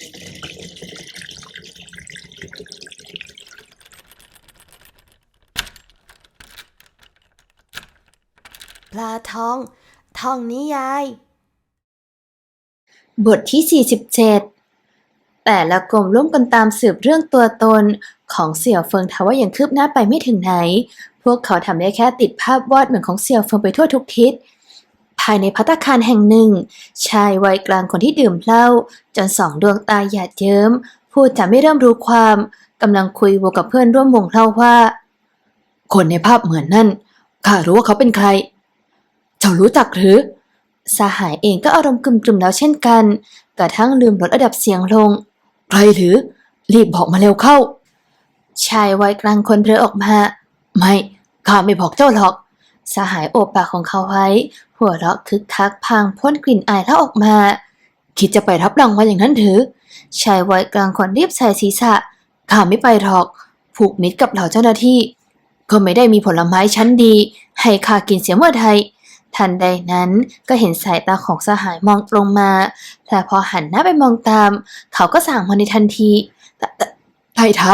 ปลาทอง ทองนิยาย บทที่ 47 แต่ละกลุ่มร่วมกันตามสืบเรื่องตัวตนของเสี่ยวเฟิงทว่ายังคืบหน้าไปไม่ถึงไหน พวกเขาทำได้แค่ติดภาพวาดเหมือนของเสี่ยวเฟิงไปทั่วทุกทิศายในพัตตาคารแห่งหนึ่ง ชายวัยกลางคนที่ดื่มเหล้าจนสองดวงตาหยาดเยิ้ม พูดจะไม่เริ่มรู้ความกำลังคุยวกับเพื่อนร่วมวงเล่าว่า คนในภาพเหมือนนั่นข้ารู้ว่าเขาเป็นใคร เจ้ารู้จักหรือ สหายเองก็อารมณ์กลุ่มๆแล้วเช่นกัน กระทั่งลืมลดระดับเสียงลง ใครหรือ รีบบอกมาเร็วเข้า ชายวัยกลางคนเรือออกมา ไม่ ข้าไม่บอกเจ้าหรอก สหายโอบปากของเขาไว้ หัวเราะคึกคักพางพ่นกลิ่นอายแล้วออกมา คิดจะไปรับรางวัลอย่างนั้นหรือชายวัยกลางคนรีบใส่ศีรษะข้าไม่ไปหรอก ผูกมิตรกับเหล่าเจ้าหน้าที่ ก็ไม่ได้มีผลไม้ชั้นดี ให้ข้ากินเสียเมื่อไทยทันใดนั้นก็เห็นสายตาของสหายมองลงมาแต่พอหันหน้าไปมองตาม เขาก็สั่งมาในทันทีแต่แต่ไถ่เท้า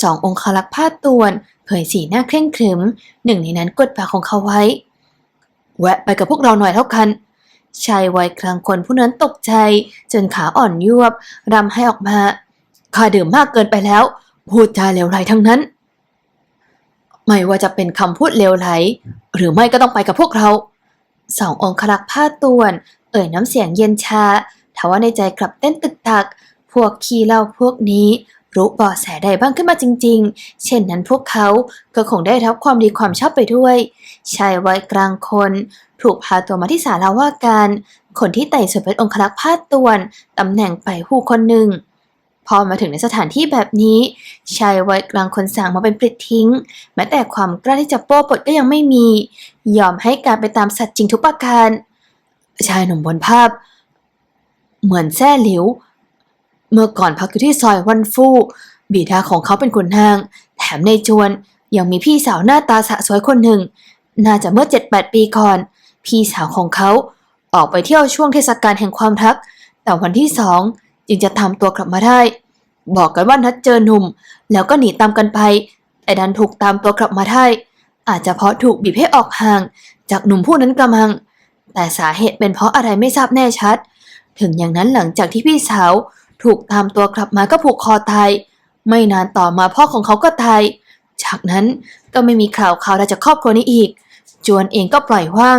สององคลักษ์พาตวนเผยสีหน้าเคร่งขรึม หนึ่งในนั้นกดปากของเขาไว้ แวะไปกับพวกเราหน่อยเท่ากันชายวัยกลางคนผู้นั้นตกใจ จนขาอ่อนยวบรำให้ออกมาข้าดื่มมากเกินไปแล้ว พูดจาเลวไหลทั้งนั้น ไม่ว่าจะเป็นคำพูดเลวไหล หรือไม่ก็ต้องไปกับพวกเราสององครักษ์ผ้าตวน เอ่ยน้ำเสียงเย็นชาทว่าในใจกลับเต้นตึกตัก พวกขี้เหล้าพวกนี้ รู้เบาะแสใดบ้างขึ้นมาจริง ๆ เช่นนั้นพวกเขาก็คงได้รับความดีความชอบไปด้วย ชายวัยกลางคน ถูกพาตัวมาที่ศาลาว่าการ คนที่ไต่สวนเป็นองครักษ์ผ้าตวนตำแหน่งไปหูคนหนึ่ง พอมาถึงในสถานที่แบบนี้ ชายวัยกลางคนสั่งมาเป็นปลิดทิ้ง แม้แต่ความกล้าที่จะโป้ปดก็ยังไม่มี ยอมให้การไปตามสัตว์จริงทุกประการ ชายหนุ่มบนภาพ เหมือนแซ่หลิว เมื่อก่อนพักอยู่ที่ซอยวันฟู่บิดาของเขาเป็นขุนนาง แถมในจวนยังมีพี่สาวหน้าตาสะสวยคนหนึ่ง น่าจะเมื่อ7-8ปีก่อน พี่สาวของเขาออกไปเที่ยวช่วงเทศกาลแห่งความรัก แต่วันที่สองจึงจะทำตัวกลับมาได้ บอกกันว่านัดเจอหนุ่ม แล้วก็หนีตามกันไป แต่ดันถูกตามตัวกลับมาได้ อาจจะเพราะถูกบีบให้ออกห่าง จากหนุ่มผู้นั้นกำลัง แต่สาเหตุเป็นเพราะอะไรไม่ทราบแน่ชัด ถึงอย่างนั้นหลังจากที่พี่สาว ถูกตามตัวกลับมาก็ผูกคอตาย ไม่นานต่อมาพ่อของเขาก็ตาย จากนั้นก็ไม่มีข่าวข่าวอะไรจากครอบครัวนี้อีก จวนเองก็ปล่อยว่าง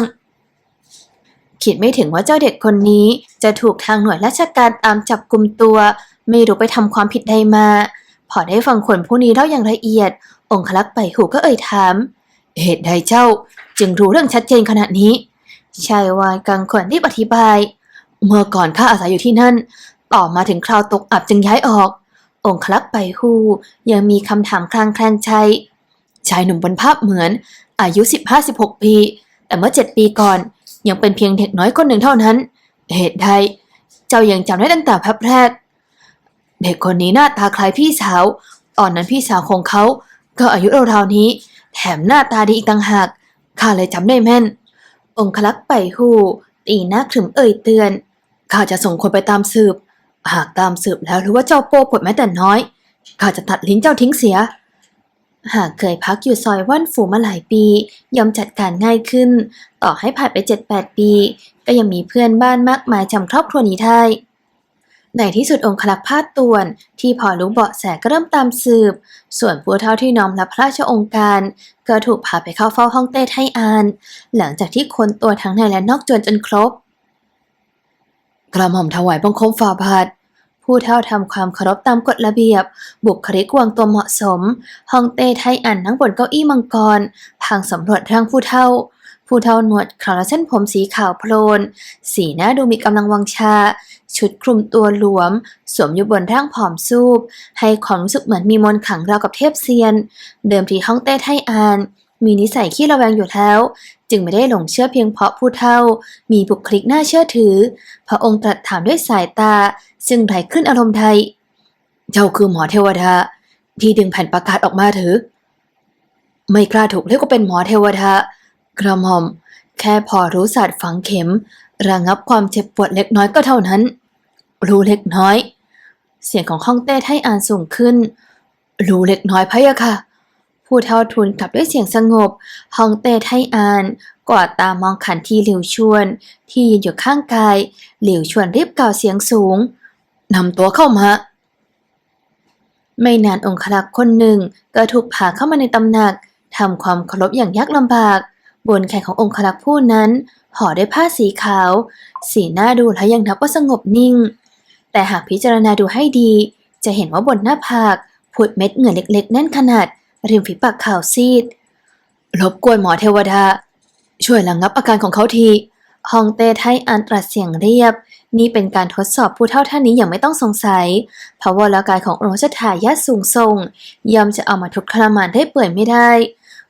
คิดไม่ถึงว่าเจ้าเด็กคนนี้จะถูกทางหน่วยราชการตามจับกลุ่มตัว ไม่รู้ไปทำความผิดใดมา พอได้ฟังคนผู้นี้เล่าอย่างละเอียด องคลักษ์ไปหูก็เอ่ยถาม เหตุใดเจ้าจึงรู้เรื่องชัดเจนขนาดนี้ชายวายกังขวนรีบอธิบาย เมื่อก่อนข้าอาศัยอยู่ที่นั่น ต่อมาถึงคราวตกอับจึงย้ายออก องคลักษ์ไปหูยังมีคำถามคลางแคลงใจชายหนุ่มบนภาพเหมือน อายุ 15-16 ปี แต่เมื่อ 7 ปีก่อน ยังเป็นเพียงเด็กน้อยคนหนึ่งเท่านั้น เหตุใดเจ้ายังจำได้ตั้งแต่ภาพแรก เด็กคนนี้หน้าตาคล้ายพี่สาว ตอนนั้นพี่สาวของเขา ก็อายุราวๆนี้ แถมหน้าตาดีอีกต่างหาก ข้าเลยจำได้แม่น องคลักษ์ไปหูตีหน้าขรึมเอ่ยเตือน ข้าจะส่งคนไปตามสืบ หากตามสืบแล้วรู้ว่าเจ้าโป้ปดแม้แต่น้อย ข้าจะตัดลิ้นเจ้าทิ้งเสีย หากเคยพักอยู่ซอยว่านฝูมาหลายปี ย่อมจัดการง่ายขึ้น ต่อให้ผ่านไป7-8ปี ก็ยังมีเพื่อนบ้านมากมายจำครอบครัวนี้ได้ในที่สุดองคลักษ์พาดตวน ที่พอรู้เบาะแสก็เริ่มตามสืบ ส่วนผู้เท่าที่น้อมรับพระราชองค์การ ก็ถูกพาไปเข้าเฝ้าห้องเต้ไทอาน หลังจากที่ค้นตัวทั้งในและนอกจวนจนครบ กระหม่อมถวายบังคมฝ่าบาทผู้เท่าทำความเคารพตามกฎระเบียบ บุคลิกวางตัวเหมาะสมห้องเต้ไทยอันนั่งบนเก้าอี้มังกรพางสำรวจร่างผู้เท่า ผู้เท่าหนวดเคราและเส้นผมสีขาวโพลน สีหน้าดูมีกำลังวังชา ชุดคลุมตัวหลวม สวมอยู่บนร่างผอมซูบ ให้ความรู้สึกเหมือนมีมนต์ขังราวกับเทพเซียน เดิมทีห้องเต้ไทยอ่าน มีนิสัยขี้ระแวงอยู่แล้ว จึงไม่ได้หลงเชื่อเพียงเพราะผู้เท่า มีบุคลิกน่าเชื่อถือ พระองค์ตรัสถามด้วยสายตา ซึ่งไหลขึ้นอารมณ์ไทย เจ้าคือหมอเทวดา ที่ดึงแผ่นประกาศออกมาถือไม่กล้าถูกเรียกว่าเป็นหมอเทวดากระหม่อม แค่พอรู้ศาสตร์ฝังเข็ม ระงับความเจ็บปวดเล็กน้อยก็เท่านั้น รู้เล็กน้อย เสียงของฮ่องเต้ไทอ่านสูงขึ้น รู้เล็กน้อยพะยะค่ะ ผู้เท่าทุนกลับด้วยเสียงสงบฮองเต้ไทอานกวาดตามองขันทีหลิวชวน ที่ยืนอยู่ข้างกายหลิวชวนรีบกล่าวเสียงสูงนำตัวเข้ามา ไม่นานองครักษ์คนหนึ่งก็ถูกพาเข้ามาในตำหนักทำความเคารพอย่างยากลำบาก บนแขนขององครักษ์ผู้นั้นห่อด้วยผ้าสีขาว สีหน้าดูแล้วยังนับว่าสงบนิ่ง แต่หากพิจารณาดูให้ดี จะเห็นว่าบนหน้าผากผุดเม็ดเหงื่อเล็กๆแน่นขนาด ริมฝีปากขาวซีดรบกวนหมอเทวดา ช่วยระงับอาการของเขาทีฮองเต้ไทอันตรัสเสียงเรียบ นี่เป็นการทดสอบผู้เท่าท่านนี้อย่างไม่ต้องสงสัยพราะวรากายขององค์รัชทายาสูงส่งย่อมจะเอามาทุกข์ทรมานได้เปื่อยไม่ได้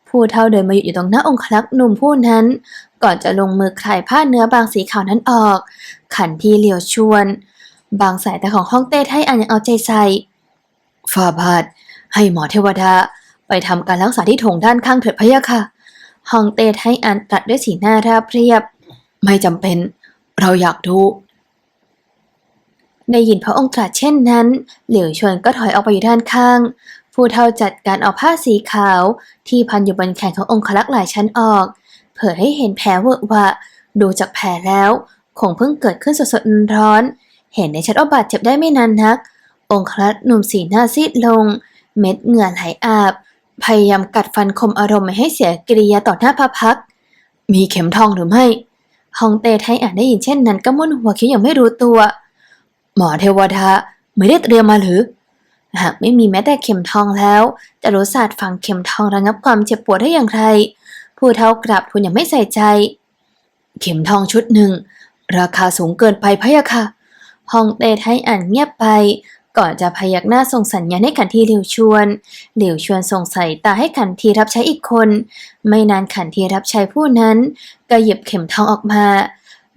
ผู้เท่าเดินมาหยุดอยู่ตรงหน้าองคลักหนุ่มผู้นั้น ก่อนจะลงมือคลายผ้าเนื้อบางสีขาวนั้นออก ขันทีเหลียวชวน บางสายตาของฮองเต้ไทอันยังเอาใจใส่ฝ่าบาทให้หมอเทวดา ไปทำการรักษาที่โถงด้านข้างเถิดพะยะค่ะฮองเต้ไทอันตรัสด้วยสีหน้าราบเรียบ ไม่จำเป็น เราอยากดูได้ยินพระองค์ตรัสเช่นนั้น เหลียวชวนก็ถอยออกไปอยู่ด้านข้าง ผู้เท่าจัดการเอาผ้าสีขาว ที่พันอยู่บนแขนขององคลักษ์หลายชั้นออก เผยให้เห็นแผลเวอะวะ ดูจากแผลแล้ว คงเพิ่งเกิดขึ้นสดๆร้อน เห็นในชัดว่าบาดเจ็บได้ไม่นานนัก องคลักษ์หนุ่มสีหน้าซีดลง เม็ดเหงื่อไหลอาบ พยายามกัดฟันคมอารมณ์ไม่ให้เสียกิริยาต่อหน้าพระพัก มีเข็มทองหรือไม่ฮองเต้ไทอ่านได้ยินเช่นนั้นก็มุ่นหัวคิ้วอย่างไม่รู้ตัว หมอเทวดาไม่ได้เตรียมมาหรือ หากไม่มีแม้แต่เข็มทองแล้ว จะรู้ศาสตร์ฝังเข็มทองระงับความเจ็บปวดได้อย่างไร ผู้เท่ากราบทูลอย่างไม่ใส่ใจ เข็มทองชุดหนึ่ง ราคาสูงเกินไปพะยะค่ะฮองเต้ไทอ่านเงียบไป ก่อนจะพยักหน้าส่งสัญญาณให้ขันทีเหลิวชวน เหลิวชวนส่งสายตาให้ขันทีรับใช้อีกคน ไม่นานขันทีรับใช้ผู้นั้นก็หยิบเข็มทองออกมา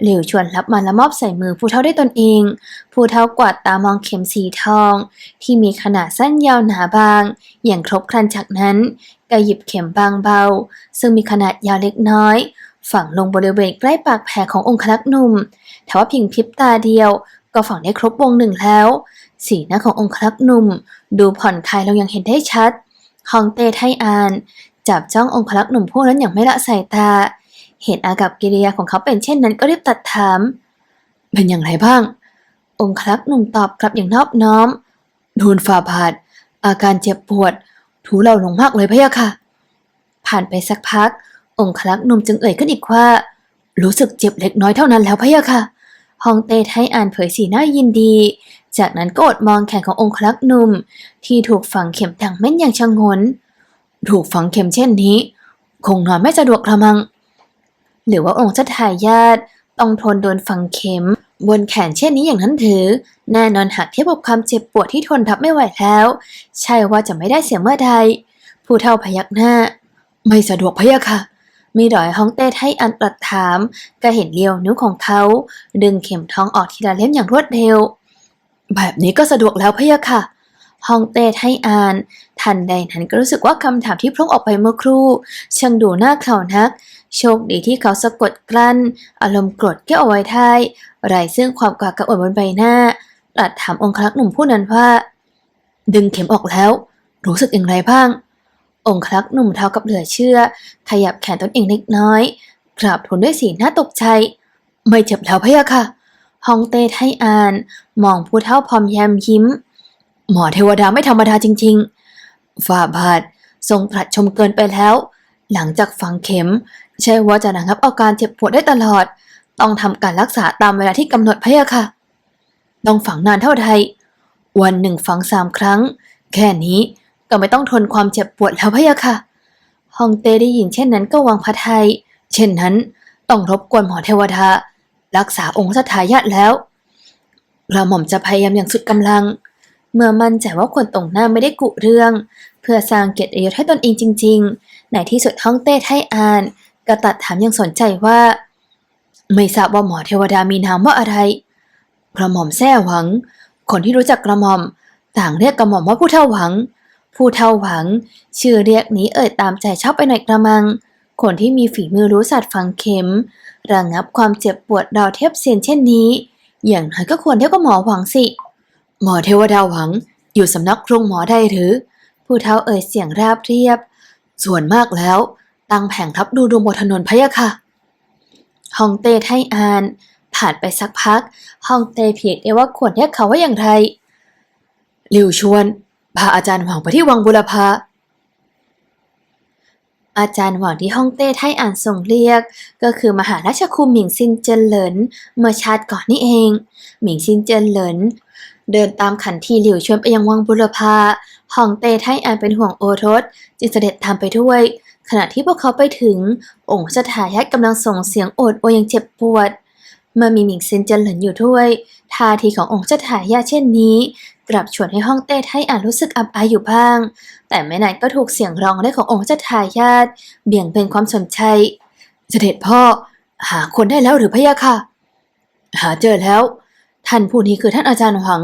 เหลิวชวนรับมาและมอบใส่มือผู้เท่าได้ตนเอง ผู้เท่ากวาดตามองเข็มสีทอง ที่มีขนาดสั้นยาวหนาบาง อย่างครบครันจากนั้นก็หยิบเข็มบางเบา ซึ่งมีขนาดยาวเล็กน้อย ฝังลงบริเวณใกล้ปากแผลขององคลักษ์หนุ่มแต่ว่าเพียงพริบตาเดียวก็ฝังได้ครบวงหนึ่งแล้ว สีหน้าขององคลักษ์หนุ่ม ดูผ่อนคลายลงอย่างเห็นได้ชัด ฮองเต้ไทอาน จับจ้ององคลักษ์หนุ่มผู้นั้นอย่างไม่ละสายตา เห็นอากับกิริยาของเขาเป็นเช่นนั้นก็รีบตัดถาม เป็นอย่างไรบ้าง องคลักษ์หนุ่มตอบกลับอย่างนอบน้อมนูนฝ่าบาทอาการเจ็บปวด ถูเราลงมากเลยพะยะค่ะ ผ่านไปสักพัก องคลักษ์หนุ่มจึงเอ่ยขึ้นอีกว่า รู้สึกเจ็บเล็กน้อยเท่านั้นแล้วพะยะค่ะ ฮองเต้ไทอ่านเผยสีหน้ายินดี จากนั้นก็อดมองแขนขององคลักษ์หนุ่ม ที่ถูกฝังเข็มดังแม่นอย่างชงน ถูกฝังเข็มเช่นนี้ คงนอนไม่สะดวกกระมัง หรือว่าองค์ชทายาทต้องทนโดนฝังเข็ม บนแขนเช่นนี้อย่างนั้นถือ แน่นอนหากเทียบกับความเจ็บปวดที่ทนรับไม่ไหวแล้ว ใช่ว่าจะไม่ได้เสียเมื่อใดผู้เฒ่าพยักหน้า ไม่สะดวกพะยะค่ะมีดอยฮ่องเต้ให้อันตรัสถามก็เห็นเลียวนิ้วของเขา ดึงเข็มทองออกทีละเล่มอย่างรวดเร็ว แบบนี้ก็สะดวกแล้วพะยะค่ะฮองเต้ให้อ่าน ทันใดนั้นก็รู้สึกว่าคำถามที่พร่งออกไปเมื่อครู่ช่างดูน่าเข่านัก โชคดีที่เขาสะกดกลั้น อารมณ์โกรธแก้เอาไว้ได้ไรซึ่งความก้ากระอ่อนบนใบหน้าตรัสถามองคลักษ์หนุ่มผู้นั้นว่า ดึงเข็มออกแล้ว รู้สึกอย่างไรบ้าง องคลักษ์หนุ่มเท่ากับเหลือเชื่อ ขยับแขนตนเองเล็กน้อยกราบทูลด้วยสีหน้าตกใจ ไม่เจ็บแล้วพะยะค่ะ ฮองเต้ให้อ่าน มองผู้เท่าพร้อมแยมยิ้ม หมอเทวดาไม่ธรรมดาจริงๆฝ่าบาททรงตรัสชมเกินไปแล้ว หลังจากฝังเข็ม ใช่ว่าจะระงับอาการเจ็บปวดได้ตลอด ต้องทำการรักษาตามเวลาที่กำหนดพะยะค่ะ ต้องฝังนานเท่าใด วันหนึ่งฝังสามครั้ง แค่นี้ก็ไม่ต้องทนความเจ็บปวดแล้วพะยะค่ะฮองเต้ได้ยินเช่นนั้นก็วางพระทัยเช่นนั้นต้องรบกวนหมอเทวดา รักษาองค์สัทายาทแล้วกระหม่อมจะพยายามอย่างสุดกำลัง เมื่อมั่นใจว่าคนตรงหน้าไม่ได้กุเรื่อง เพื่อสร้างเกียรติยศให้ตนเองจริง ๆ ในที่สุดฮ่องเต้ให้อ่านก็ตัดถามอย่างสนใจว่า ไม่ทราบว่าหมอเทวดามีนามว่าอะไร กระหม่อมแท้หวัง คนที่รู้จักกระหม่อม ต่างเรียกกระหม่อมว่าผู้เท่าหวัง ผู้เท่าหวัง ชื่อเรียกนี้เอ่ยตามใจชอบไปหน่อยกระมัง คนที่มีฝีมือรู้ศาสตร์ฝังเข็ม ระงับความเจ็บปวดดาวเทีบเซียนเช่นนี้ อย่างน้อยก็ควรเรียกว่าหมอหวังสิ หมอเทวดาหวัง อยู่สำนักโรงหมอได้หรือ ผู้เฒ่าเอ่ยเสียงราบเรียบ ส่วนมากแล้ว ตั้งแผงทับดูดวงบนถนนพะยะค่ะฮองเต้ให้อ่าน ผ่านไปสักพักฮองเต้เพียงได้ว่าควรเรียกเขาว่าอย่างไรหลิวชวนพาอาจารย์หวังไปที่วังบุรพา อาจารย์หวังที่ฮ่องเต้ไทอ่านส่งเรียก ก็คือมหาราชครูหมิงซินเจินเหลินเมื่อชาติก่อนนี่เอง หมิงซินเจินเหลินเดินตามขันทีหลิวชวนไปยังวังบุรพาฮ่องเต้ไทอ่านเป็นห่วงโอรสจึงเสด็จตามไปด้วย ขณะที่พวกเขาไปถึง องค์ชทายาทกำลังส่งเสียงโอดโอยอย่างเจ็บปวด เมื่อมีหมิงซินเจินเหลินอยู่ด้วยท่าทีขององค์ชทายาเช่นนี้ กลับชวนให้ฮ่องเต้ไทอ่านรู้สึกอับอายอยู่บ้าง แต่ไม่นานก็ถูกเสียงร้องเรียกขององค์ชทายาทเบี่ยงเบนความสนใจเสด็จพ่อ หาคนได้แล้วหรือพะยะค่ะ หาเจอแล้ว ท่านผู้นี้คือท่านอาจารย์หวัง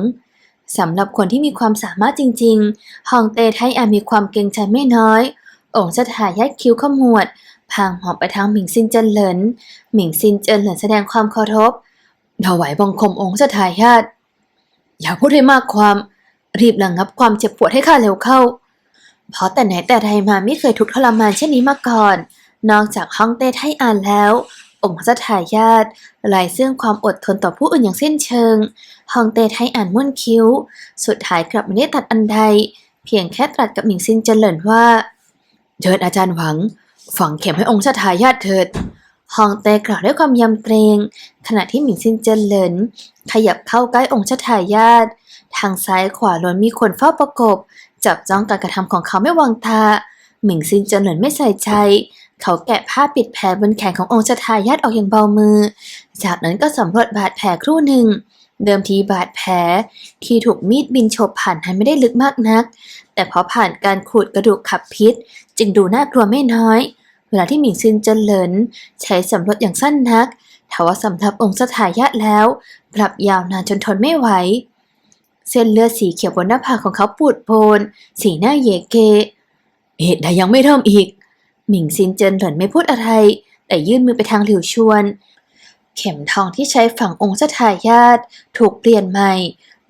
สำหรับคนที่มีความสามารถจริงๆ ฮองเต้ไทอามีความเกรงใจไม่น้อย องค์ชทายาทคิ้วขมวด พางหอบไปทางหมิงซินเจินเหลิน หมิงซินเจินเหลินแสดงความเคารพถวายบังคมองค์ชทายาท อย่าพูดให้มากความรีบระงงับความเจ็บปวดให้ข้าเร็วเข้า เพราะแต่ไหนแต่ใดมาไม่เคยทุกข์ทรมานเช่นนี้มาก่อน นอกจากฮ่องเต้ไทอ่านแล้ว องค์พระทายาทไร้ซึ่งความอดทนต่อผู้อื่นอย่างสิ้นเชิงฮ่องเต้ไทอ่านม้วนคิ้ว สุดท้ายกลับไม่ได้ตัดอันใด เพียงแค่ตรัสกับหมิงซินเจริญว่าเชิญอาจารย์หวัง ฝังเข็มให้องค์ชทายาทเถิด ฮองเต้กล่าวด้วยความยำเกรง ขณะที่หมิงซินเจิญเหริญขยับเข้าใกล้องค์ชทายาททางซ้ายขวาล้วนมีคนเฝ้าประกบ จับจ้องการกระทำของเขาไม่วางตาหมิงซินเจินเหลินไม่ใส่ใจ เขาแกะผ้าปิดแผลบนแขนขององค์ชทายาทออกอย่างเบามือ จากนั้นก็สำรวจบาดแผลครู่หนึ่ง เดิมทีบาดแผลที่ถูกมีดบินฉบผ่านนั้นไม่ได้ลึกมากนัก แต่พอผ่านการขูดกระดูกขับพิษ จึงดูน่ากลัวไม่น้อย วลาที่หมิงซินเจินเหลินใช้สำรวจอย่างสั้นนักทว่าสำหรับองค์ชทายาทแล้วกลับยาวนานจนทนไม่ไหว เส้นเลือดสีเขียวบนหน้าผากของเขาปูดโพนสีหน้าเยเกเหตุใดยังไม่เริ่มอีก หมิงซินเจินเหลินไม่พูดอะไร แต่ยื่นมือไปทางหลิวชวน เข็มทองที่ใช้ฝังองค์เจ้าทายาทถูกเปลี่ยนใหม่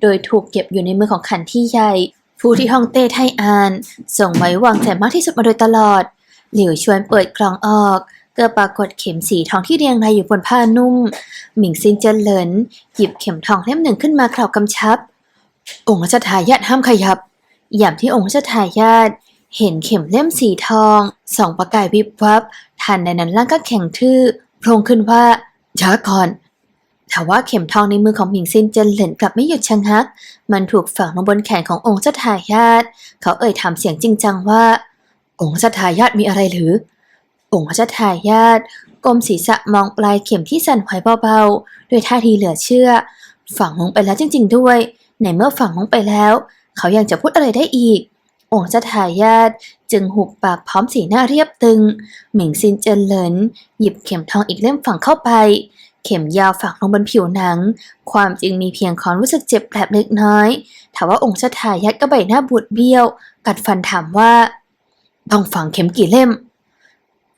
โดยถูกเก็บอยู่ในมือของขันที่ใหญ่ ผู้ที่ฮ่องเต้ไทอาน ส่งไว้วางใจมากที่สุดมาโดยตลอด หลิวชวนเปิดกล่องออก เก็ปรากฏเข็มสีทองที่เรียงรายอยู่บนผ้านุ่ม หมิงซินเจินเหลินหยิบเข็มทองเล่มหนึ่งขึ้นมากล่าวกำชับ องค์รัชทายาทห้ามขยับอย่างที่องค์รัชทายาทเห็นเข็มเล่มสีทองส่องประกายวิบวับทันใดนั้นร่างก็แข็งทื่อโพลงขึ้นว่าช้าก่อนแต่ว่าเข็มทองในมือของหมิงซินเจินเหลินกลับไม่หยุดชะงัก มันถูกฝังลงบนแขนขององค์เจ้าทายาทเขาเอ่ยถามเสียงจริงจังว่า องค์เจ้าทายาทมีอะไรหรือ องค์เจ้าทายาทก้มศีรษะมองปลายเข็มที่สั่นไหวเบาๆ ด้วยท่าทีเหลือเชื่อ ฝังลงไปแล้วจริง ๆ ด้วยในเมื่อฝังลงไปแล้ว เขายังจะพูดอะไรได้อีก องค์เจ้าทายาทจึงหุบปากพร้อมสีหน้าเรียบตึงหมิงซินเจินเหลินหยิบเข็มทองอีกเล่มฝังเข้าไป เข็มยาวฝังลงบนผิวหนัง ความจริงมีเพียงความรู้สึกเจ็บแผลบเล็กน้อยแต่ว่าองค์เจ้าทายาทก็ใบหน้าบูดเบี้ยว กัดฟันถามว่า ต้องฝังเข็มกี่เล่ม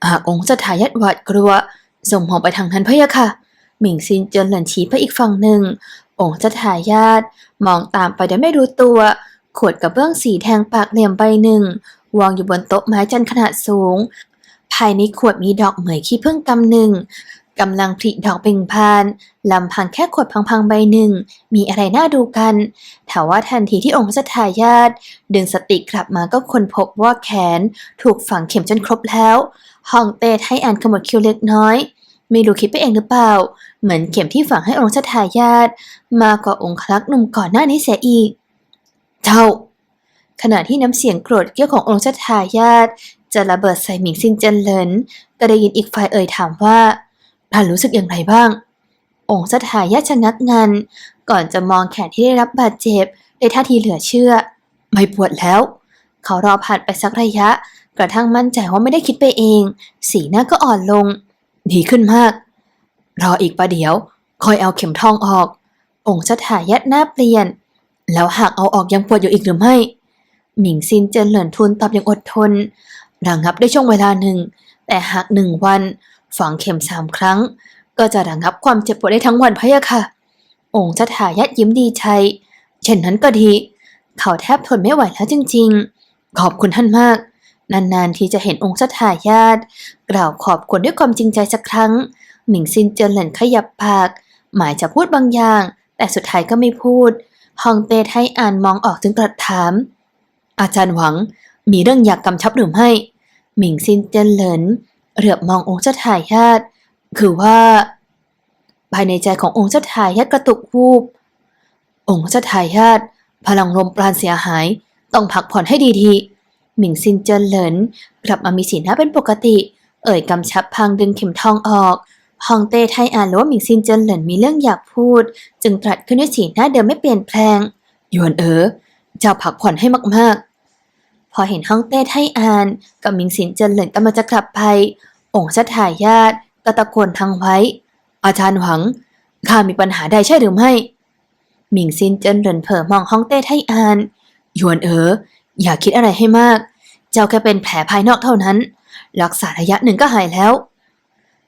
หากองค์จะทายัดหวาดกลัว ส่งหองไปทางนั้นพะยะค่ะ หมิงซินเจินหลันชี้ไปอีกฝั่งหนึ่ง องค์จะทายาทมองตามไปโดยไม่รู้ตัว ขวดกระเบื้องสีแทงปากเหลี่ยมใบหนึ่ง วางอยู่บนโต๊ะไม้จันขนาดสูง ภายในขวดมีดอกเหมยขี้ผึ้งกำหนึ่ง กำลังผลิดอกเบ่งพานลำพังแค่ขวดพังๆใบหนึ่ง มีอะไรน่าดูกันแต่ว่าทันทีที่องค์พระทายาทดึงสติกลับมาก็ค้นพบว่าแขนถูกฝังเข็มจนครบแล้วฮ่องเต้ให้อ่านขมวดคิ้วเล็กน้อย ไม่รู้คิดไปเองหรือเปล่า เหมือนเข็มที่ฝังให้องค์ชทายาทมากกว่าองค์คลักหนุ่มก่อนหน้านี้เสียอีกเจ้าขณะที่น้ำเสียงโกรธเกี้ยวขององค์ชทายาทจะระเบิดใส่หมิงซินเจนเหลินก็ได้ยินอีกฝ่ายเอ่ยถามว่า ท่านรู้สึกอย่างไรบ้าง องค์ชทายาทชะงักงัน ก่อนจะมองแขนที่ได้รับบาดเจ็บด้วยท่าทีเหลือเชื่อ ไม่ปวดแล้ว เขารอผ่านไปสักระยะ กระทั่งมั่นใจว่าไม่ได้คิดไปเอง สีหน้าก็อ่อนลง ดีขึ้นมาก รออีกประเดี๋ยว คอยเอาเข็มทองออก องค์ชทายาทหน้าเปลี่ยน แล้วหากเอาออกยังปวดอยู่อีกหรือไม่ หมิงซินเจินเหลินทุนตอบอย่างอดทนระงับได้ช่วงเวลาหนึ่ง แต่หากหนึ่งวัน ฝังเข็มสามครั้ง ก็จะระงับความเจ็บปวดได้ทั้งวันพะยะค่ะ องค์เจ้าทายาทยิ้มดีใจเช่นนั้นก็ดี เขาแทบทนไม่ไหวแล้วจริง ๆ ขอบคุณท่านมาก นานๆ ที่จะเห็นองค์เจ้าทายาทกล่าวขอบคุณด้วยความจริงใจสักครั้ง หมิงซินเจินเหลินขยับปาก หมายจะพูดบางอย่าง แต่สุดท้ายก็ไม่พูด ฮองเต้ไทอ่านมองออกถึงกระถาม อาจารย์หวังมีเรื่องอยากกำชับหรือไม่หมิงซินเจินเหลิน เหลือบมององค์เจ้าทายาทคือว่า ภายในใจขององค์เจ้าทายาทกระตุกวูบองค์เจ้าทายาทพลังลมปราณเสียหาย ต้องพักผ่อนให้ดีๆ หมิงซินเจินเหลินกลับมามีสีหน้าเป็นปกติ เอ่ยกำชับพลางดึงเข็มทองออกฮองเต้ไทอ่านรู้ว่าหมิงซินเจินเหลินมีเรื่องอยากพูด จึงตรัสขึ้นด้วยสีหน้าเดิมไม่เปลี่ยนแปลงยวนเอ๋อเจ้าพักผ่อนให้มาก พอเห็นฮ่องเต้ไทอ่านกับมิงซินเจินเหลินกำลังจะกลับไป องค์เจ้าทายญาทก็ตะโกนทางไว้ อาจารย์หวัง ข้ามีปัญหาใดใช่หรือไม่ มิงซินเจินเหรินเผลอมองฮ่องเต้ไทอานยวนเอ๋ออย่าคิดอะไรให้มาก เจ้าแค่เป็นแผลภายนอกเท่านั้น รักษาระยะหนึ่งก็หายแล้ว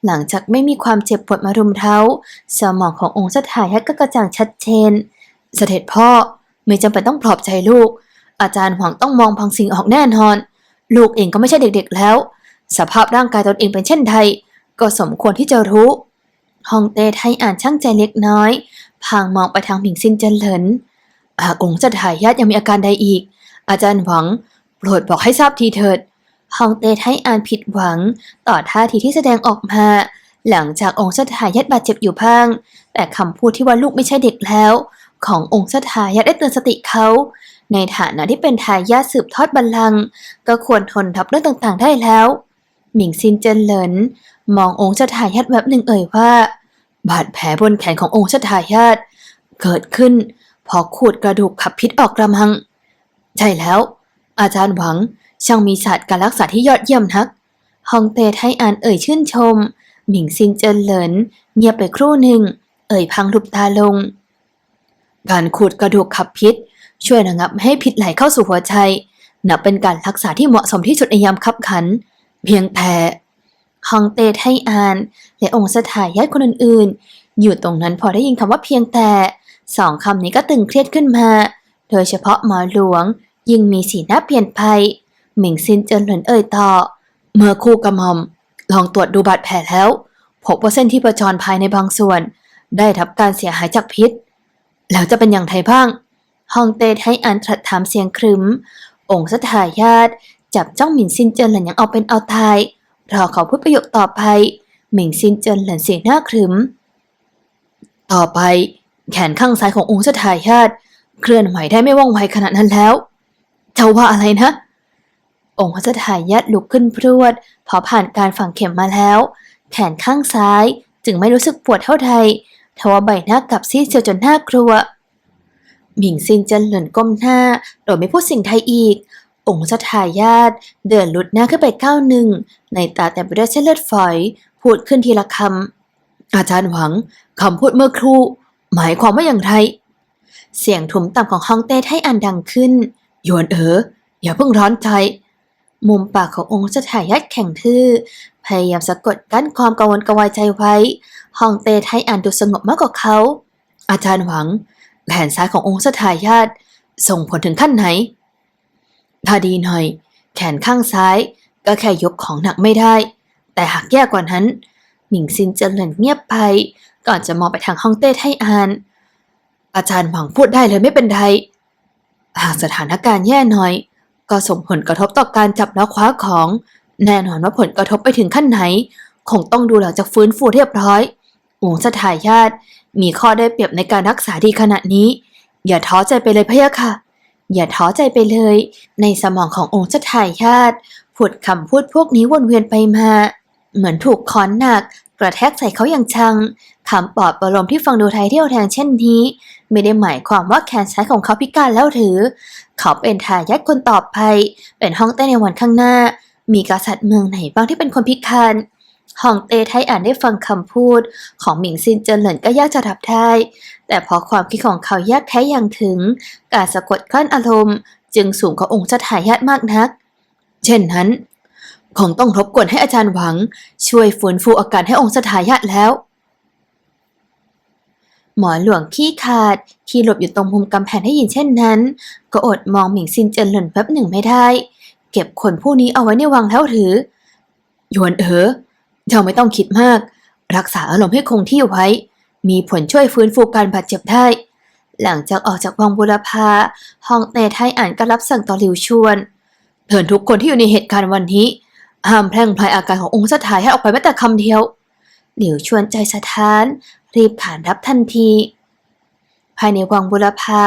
หลังจากไม่มีความเจ็บปวดมารุมเท้า สมองขององค์เจ้าทายาทก็กระจ่างชัดเจน เสด็จพ่อไม่จำเป็นต้องปลอบใจลูก อาจารย์หวังต้องมองพังสิ่งออกแน่นอน ลูกเองก็ไม่ใช่เด็กๆแล้ว สภาพร่างกายตนเองเป็นเช่นใด ก็สมควรที่จะรู้ฮองเต้ไทอ่านช่างใจเล็กน้อย พางมองไปทางหมิงซินเจินเหลินหากองเจะถ่ายาทยังมีอาการใดอีก อาจารย์หวัง โปรดบอกให้ทราบทีเถิดฮองเต้ไทอ่านผิดหวัง ต่อท่าทีที่แสดงออกมา หลังจากองค์เจ้าทายาทบาดเจ็บอยู่พังแต่คำพูดที่ว่าลูกไม่ใช่เด็กแล้ว ขององค์เจ้าทายาทได้เตือนสติเขา ในฐานะที่เป็นทายาทสืบทอดบัลลังก์ก็ควรทนทับเรื่องต่างๆได้แล้ว หมิงซินเจินเหลินมององค์เจ้าทายาทแวบหนึ่งเอ่ยว่า บาดแผลบนแขนขององค์เจ้าทายาทเกิดขึ้น พอขูดกระดูกขับพิษออกกระมัง ใช่แล้ว อาจารย์หวังช่างมีศาสตร์การรักษาที่ยอดเยี่ยมนักฮองเต้ไทอ่านเอ่ยชื่นชม หมิงซินเจินเหลินเงียบไปครู่หนึ่ง เอ่ยพังลุบตาลง การขูดกระดูกขับพิษ ช่วยระงับไม่ให้พิษไหลเข้าสู่หัวใจ นับเป็นการรักษาที่เหมาะสมที่สุดในยามคับขัน เพียงแต่ฮองเต้ไทอ่าน และองค์สถายาทคนอื่นๆ อยู่ตรงนั้นพอได้ยินคำว่าเพียงแต่สองคำนี้ก็ตึงเครียดขึ้นมา โดยเฉพาะหมอหลวง ยิ่งมีสีหน้าเปลี่ยนไปหมิงซินเจินหลินเอ่ยต่อ เมื่อคู่กระหม่อม ลองตรวจดูบาดแผลแล้ว พบว่าเส้นที่ประจรภายในบางส่วน ได้รับการเสียหายจากพิษ แล้วจะเป็นอย่างไรบ้าง ฮองเต้ให้อ่านตรถามเสียงครึม องค์สถายาทจับจ้องหมิงซินเจินหลินย่างเอาเป็นเอาตาย รอเขาพูดประโยคต่อไป หมิงซินเจินหลินเสียงหน้าครึม ต่อไป แขนข้างซ้ายขององค์เจ้ายาทเคลื่อนไหวได้ไม่ว่องไวขนาดนั้นแล้วเจ้าว่าอะไรนะ องค์เจ้ายาทลุกขึ้นพรวดพอผ่านการฝังเข็มมาแล้ว แขนข้างซ้ายจึงไม่รู้สึกปวดเท่าใดทว่าใบหน้ากับซีดเซียวจนน่ากลัว หมิงซินเจินเหลินก้มหน้า โดยไม่พูดสิ่งใดอีก องค์เจ้ายาทเดินลุดหน้าขึ้นไปก้าวหนึ่ง ในตาแต่ไปด้วยเส้นเลือดฝอย พูดขึ้นทีละคำ อาจารย์หวังคำพูดเมื่อครู่ หมายความว่าอย่างไร เสียงทุ้มต่ำของฮองเต้ให้อันดังขึ้นหยวนเอ๋ออย่าเพิ่งร้อนใจ มุมปากขององค์เจ้าทายาทแข็งทื่อ พยายามสะกดกั้นความกังวลกระวายใจไว้ ฮองเต้ไทอ่านดูสงบมากกว่าเขา อาจารย์หวัง แขนซ้ายขององค์เจ้าทายาทส่งผลถึงขั้นไหน ถ้าดีหน่อย แขนข้างซ้ายก็แค่ยกของหนักไม่ได้ แต่หากแย่กว่านั้น หมิงซินจินเหลินเงียบไป ก่อนจะมองไปทางฮ่องเต้ไทอาน อาจารย์หวังพูดได้เลยไม่เป็นไร หากสถานการณ์แย่หน่อย ก็ส่งผลกระทบต่อการจับแล้วคว้าของ แน่นอนว่าผลกระทบไปถึงขั้นไหน คงต้องดูหลังจากฟื้นฟูเรียบร้อยองค์สถายาท มีข้อได้เปรียบในการรักษาดีขนาดนี้ อย่าท้อใจไปเลยพะยะค่ะ อย่าท้อใจไปเลย ในสมองขององค์สถายาทผุดคำพูดพวกนี้วนเวียนไปมา เหมือนถูกค้อนหนัก กระแทกใส่เขาอย่างชังคำปลอบประโลมที่ฟังดูไทยเที่ยวแทงเช่นนี้ ไม่ได้หมายความว่าแขนซ้ายของเขาพิการแล้วหรือ เขาเป็นทายาทคนต่อไปเป็นห้องเต้ในวันข้างหน้า มีกษัตริย์เมืองไหนบ้างที่เป็นคนพิการ ฮองเต้ไทอ่านได้ฟังคำพูด ของหมิงซินเจินเหลินก็ยากจะรับได้ แต่พอความคิดของเขาแยกแท้อย่างถึง การสะกดกลั้นอารมณ์ จึงสูงกว่าองค์เจ้าทายาทมากนัก เช่นนั้นคงต้องรบกวนให้อาจารย์หวัง ช่วยฟื้นฟูอาการให้องค์เจ้าทายาทแล้ว หมอหลวงขี้ขาดที่หลบอยู่ตรงมุมกำแพงได้ยินเช่นนั้น ก็อดมองหมิงซินเจินเหลินแป๊บหนึ่งไม่ได้ เก็บคนผู้นี้เอาไว้ในวังแล้วหรือ หยวนเอ๋อ เจ้าไม่ต้องคิดมาก รักษาอารมณ์ให้คงที่ไว้ มีผลช่วยฟื้นฟูการบาดเจ็บได้ หลังจากออกจากวังบุรพาฮองเต้ไทอ่านก็รับสั่งต่อหลิวชวนเถินทุกคนที่อยู่ในเหตุการณ์วันนี้ห้ามแพร่งพลายอาการขององค์สถายให้ออกไปแม้แต่คำเดียวหลิวชวนใจสะท้าน รีบขานรับทันที ภายในวังบุรพา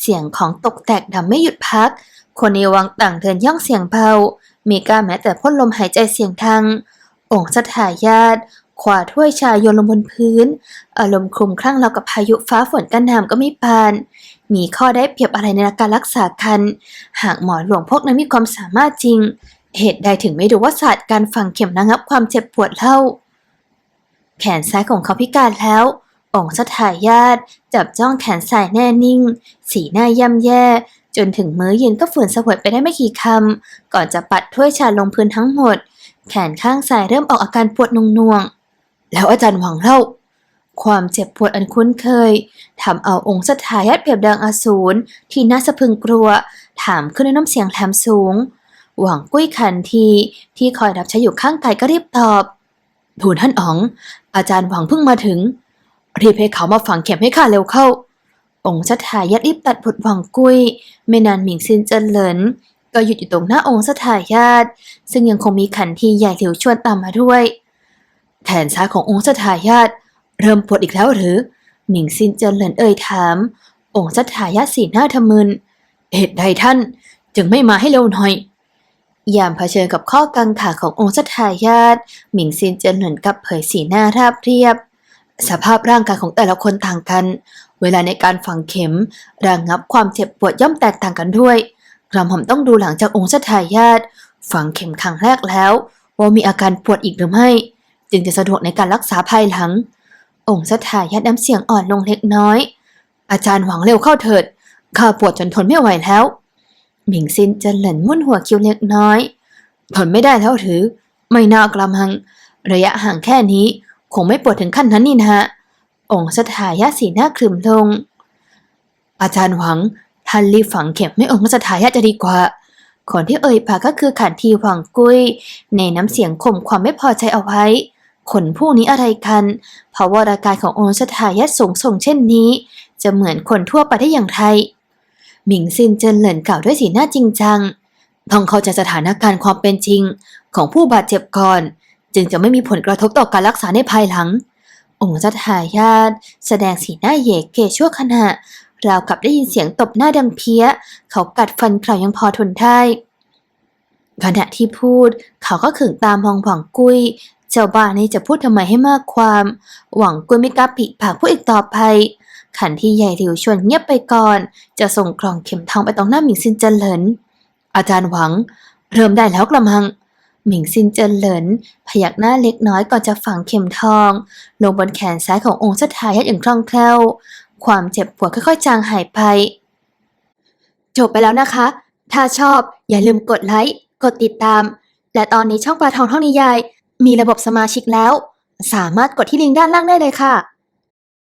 เสียงของตกแตกดังไม่หยุดพัก คนในวังต่างเดินย่องเสียงเบามีกล้าแม้แต่พ่นลมหายใจเสียงทัง องค์สถายาตขวาถ้วยชาโยนลงบนพื้น อารมณ์คลุมคลั่งเรากับพายุฟ้าฝนกันหนามก็ไม่ปาน มีข้อได้เปรียบอะไรในการรักษาคัน หากหมอหลวงพวกนั้นมีความสามารถจริง เหตุใดถึงไม่รู้ว่าศาสตร์การฝังเข็มระงับความเจ็บปวดเล่า แขนซ้ายของเขาพิการแล้ว องค์สถายาตจับจ้องแขนซ้ายแน่นิ่ง สีหน้าย่ำแย่ จนถึงมื้อเย็นก็ฝืนเสวยไปได้ไม่กี่คำก่อนจะปัดถ้วยชาลงพื้นทั้งหมด แขนข้างซ้ายเริ่มออกอาการปวดน่วงๆ แล้วอาจารย์หวังเล่า ความเจ็บปวดอันคุ้นเคยทำเอาองค์สถายาตเปรียบดังอสูรที่น่าสะพึงกลัว ถามขึ้นด้วยน้ำเสียงแหลมสูง หวังกุ้ยขันทีที่คอยรับใช้อยู่ข้างกายก็รีบตอบทูลท่านอ๋อง อาจารย์หวังเพิ่งมาถึง รีบให้เขามาฝังเข็มให้ข้าเร็วเข้า องค์สถายาตรีบตัดบทหวังกุ้ย ไม่นานหมิงซินเจินเหลิน ก็หยุดอยู่ตรงหน้าองค์สถายาตซึ่งยังคงมีขันทีใหญ่เหลียวชวนตามมาด้วย แขนซ้ายขององค์สถายาตเริ่มปวดอีกแล้วหรือ หมิงซินเจินเหลินเอ่ยถาม องค์สถายาตสีหน้าทะมึนเหตุใดท่าน จึงไม่มาให้เร็วหน่อย ยามเผชิญกับข้อกังขาขององค์สถายาตหมิงซินเจินเหลินกับเผยสีหน้าราบเรียบ สภาพร่างกายของแต่ละคนต่างกัน เวลาในการฝังเข็มระงับความเจ็บปวดย่อมแตกต่างกันด้วย กระหม่อมต้องดูหลังจากองค์สถายาตฝังเข็มครั้งแรกแล้ว ว่ามีอาการปวดอีกหรือไม่ จึงจะสะดวกในการรักษาภายหลัง องค์สถายาตน้ำเสียงอ่อนลงเล็กน้อย อาจารย์หวังเร็วเข้าเถิด ข้าปวดจนทนไม่ไหวแล้ว หมิงซินจินเหลินมุ่นหัวคิ้วเล็กน้อย ทนไม่ได้แล้วหรือ ไม่น่ากระมัง ระยะห่างแค่นี้ คงไม่ปวดถึงขั้นนั้นนี่นะฮะองค์สถายาตสีหน้าครึมลงอาจารย์หวัง ท่านรีบฝังเข็มให้องค์สถายาตจะดีกว่า คนที่เอ่ยปากก็คือขันทีหวังกุ้ย ในน้ำเสียงข่มความไม่พอใจเอาไว้ คนผู้นี้อะไรกันเพราะว่าอาการขององค์สถายาตสูงส่งเช่นนี้ จะเหมือนคนทั่วไปได้อย่างไรหมิงซินเจินเหลินกล่าวด้วยสีหน้าจริงจังต้องเข้าใจสถานการณ์ความเป็นจริงของผู้บาดเจ็บก่อน จึงจะไม่มีผลกระทบต่อการรักษาในภายหลัง องค์สถายาตแสดงสีหน้าเหยเกชั่วขณะ ราวกับได้ยินเสียงตบหน้าดังเพี้ย เขากัดฟันกล่ายังพอทนได้ขณะที่พูด เขาก็ขึงตามองหวังกุ้ย เจ้าบ้านนี้จะพูดทำไมให้มากความ หวังกุ้ยไม่กล้าปิปากพูดอีกต่อไปขันที่ใหญ่หลิวชวนเงียบไปก่อน จะส่งกล่องเข็มทองไปตรงหน้าหมิงซินเจินเหลิน อาจารย์หวัง เริ่มได้แล้วกระมัง หมิงซินเจินเหลิน พยักหน้าเล็กน้อยก่อนจะฝังเข็มทอง ลงบนแขนซ้ายขององค์สถายาตอย่างคล่องแคล่ว ความเจ็บปวดค่อยๆ จางหายไป จบไปแล้วนะคะ ถ้าชอบอย่าลืมกดไลค์ กดติดตาม และตอนนี้ช่องปลาทองท่องนิยาย มีระบบสมาชิกแล้ว สามารถกดที่ลิงก์ด้านล่างได้เลยค่ะ